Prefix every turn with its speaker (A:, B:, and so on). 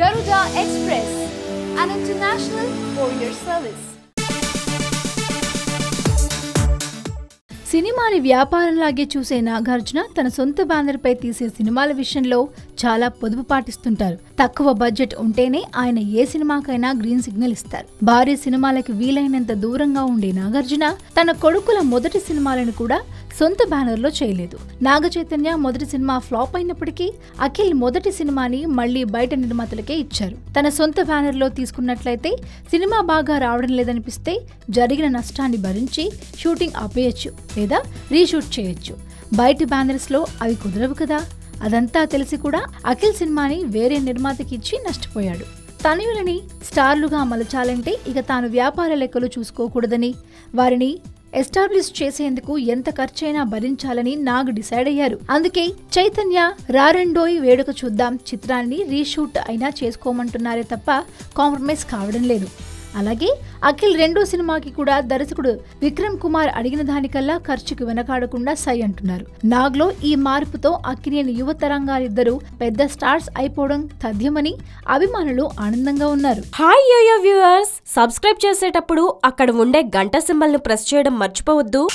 A: Garuda Express, an international courier service.
B: సినిమాని వ్యాపారంలాగే చూసే నాగార్జున తన సొంత బ్యానర్ పై తీసే సినిమాల విషయంలో చాలా పొదుపు పాటిస్తుంటారు తక్కువ బడ్జెట్ ఉంటేనే ఆయన ఏ సినిమాకైనా గ్రీన్ సిగ్నల్ ఇస్తారు భారీ సినిమాలకి వీలైనంత దూరంగా ఉండే నాగార్జున తన కొడుకుల మొదటి సినిమాలను కూడా సొంత బ్యానర్లో చేయలేదు. నాగ చైతన్య మొదటి సినిమా ఫ్లాప్ అయినప్పటికీ అఖిల్ మొదటి సినిమాని మళ్ళీ బయట నిర్మాతలకే ఇచ్చారు. తన సొంత బ్యానర్లో తీసుకున్నట్లయితే సినిమా బాగా రావడం లేదనిపిస్తే జరిగిన నష్టాన్ని భరించి షూటింగ్ ఆపేయచ్చు లేదా రీషూట్ చేయొచ్చు. బయట బ్యానర్స్లో అవి కుదరవు కదా. అదంతా తెలిసి కూడా అఖిల్ సినిమాని వేరే నిర్మాతకి ఇచ్చి నష్టపోయాడు. తనయులని స్టార్లుగా మలచాలంటే ఇక తాను వ్యాపార లెక్కలు చూసుకోకూడదని వారిని ఎస్టాబ్లిష్ చేసేందుకు ఎంత ఖర్చైనా భరించాలని నాగ్ డిసైడ్ అయ్యారు. అందుకే చైతన్య రారెండోయ్ వేడుక చూద్దాం చిత్రాన్ని రీషూట్ అయినా చేసుకోమంటున్నారే తప్ప కాంప్రమైజ్ కావడం లేదు. అలాగే అఖిల్ రెండో సినిమాకి కూడా దర్శకుడు విక్రమ్ కుమార్ అడిగిన దానికల్లా ఖర్చుకు వెనకాడకుండా సై అంటున్నారు. నాగ్లో ఈ మార్పుతో అక్కినేని యువ తరంగాలిద్దరూ పెద్ద స్టార్స్ అయిపోవడం తథ్యమని అభిమానులు ఆనందంగా ఉన్నారు.
C: Hi yo-yo viewers! సబ్స్క్రైబ్ చేసేటప్పుడు అక్కడ ఉండే గంట సింబల్ను ప్రెస్ చేయడం మర్చిపోవద్దు.